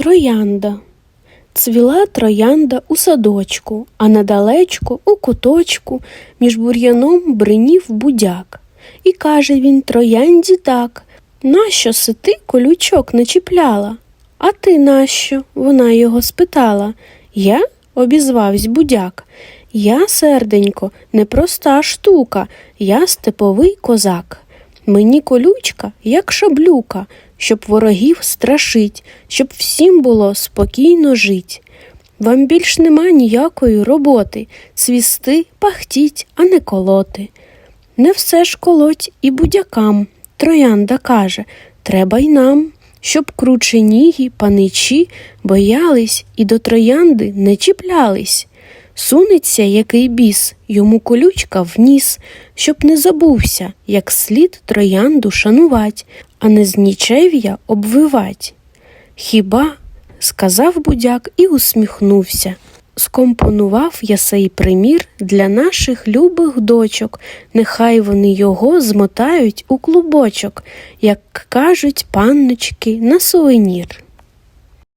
Троянда. Цвіла троянда у садочку, а недалечко у куточку між бур'яном бринів будяк. І каже він троянді так: Нащо си ти колючок не чіпляла? А ти нащо? Вона його спитала. Я? обізвавсь будяк. Я, серденько, непроста штука, я степовий козак. Мені колючка, як шаблюка, щоб ворогів страшить, щоб всім було спокійно жить. Вам більш нема ніякої роботи, свісти, пахтіть, а не колоти. Не все ж колоть і будякам. Троянда каже, треба й нам, щоб крученігі паничі боялись і до троянди не чіплялись. Сунеться який біс, йому колючка в ніс, щоб не забувся, як слід троянду шанувать, а не з нічев'я обвивать. Хіба, сказав будяк і усміхнувся. Скомпонував я сей примір для наших любих дочок, нехай вони його змотають у клубочок, як кажуть панночки на сувенір.